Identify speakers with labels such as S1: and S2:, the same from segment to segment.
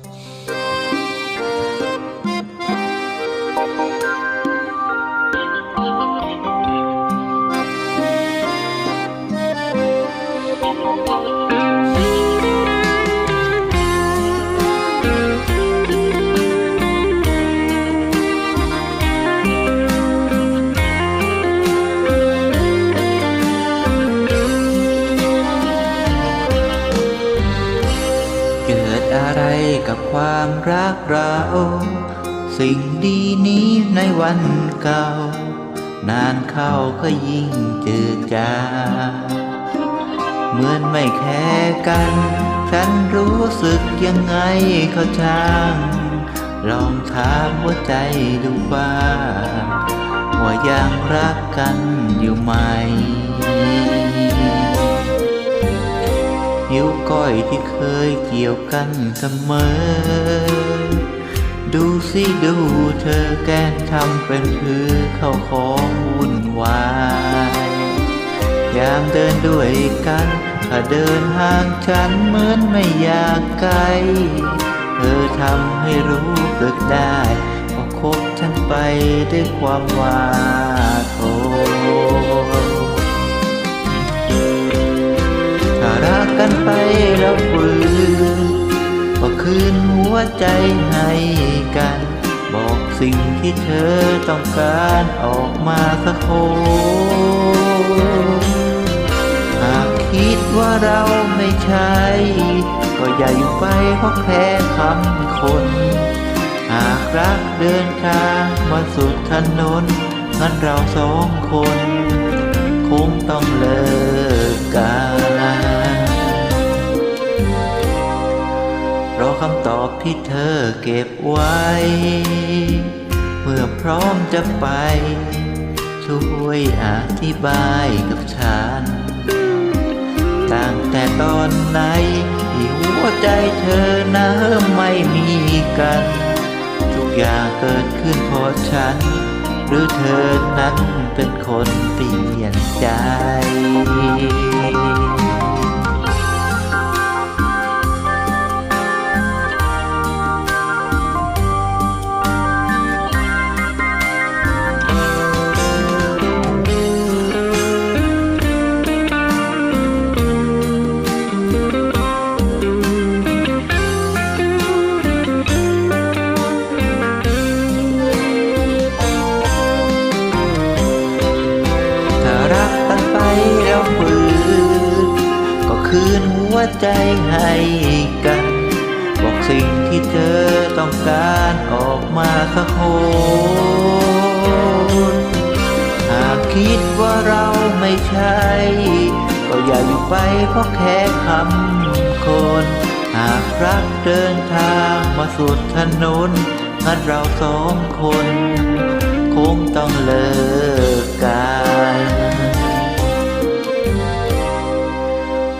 S1: เกับความรักเรา สิ่งดีนี้ในวันเก่า นานเข้าก็ยิ่งจืดจางเหมือนไม่แค่กัน ฉันรู้สึกยังไงเขาช่าง ลองถามหัวใจดูบ้างว่ายังรักกันอยู่ไหม นิ้วก้อยที่เคยเกี่ยวกันเสมอ ดูสิดูเธอแก้งทำเป็นถือเข้าของวุ่นวายยามเดินด้วยกันถ้าเดินห่างฉันเหมือนไม่อยากไกล เธอทำให้รู้สึกได้ว่าคบฉันไปด้วยความว่าทถ้ ไปแล้วฝืนก็คืนหัวใจให้กัน บอกสิ่งที่เธอต้องการออกมาสักโคหากคิดว่าเราไม่ใช่ ก็อย่าอยู่ไปเพราะแค่คำคน หากรักเดินทางมาสุดถนนงั้นเราสองคน คงต้องเลิกกัน คำตอบที่เธอเก็บไว้ เมื่อพร้อมจะไป ช่วยอธิบายกับฉันตั้งแต่ตอนไหนที่หัวใจเธอนะไม่มีกัน ทุกอย่างเกิดขึ้นเพราะฉัน หรือเธอนั้นเป็นคนเปลี่ยนใจ คืนหัวใจให้กัน บอกสิ่งที่เธอต้องการออกมาสักโคนหากคิดว่าเราไม่ใช่ ก็อย่าอยู่ไปเพราะแค่คำคน หากรักเดินทางมาสุดถนนงั้นเราสองคน คงต้องเลิกกัน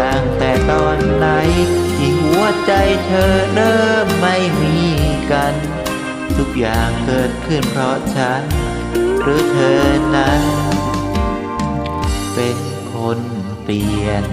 S1: ตั้งแต่ตอนไหนที่หัวใจเธอเริ่มไม่มีกัน ทุกอย่างเกิดขึ้นเพราะฉัน หรือเธอนั้น เป็นคนเปลี่ยน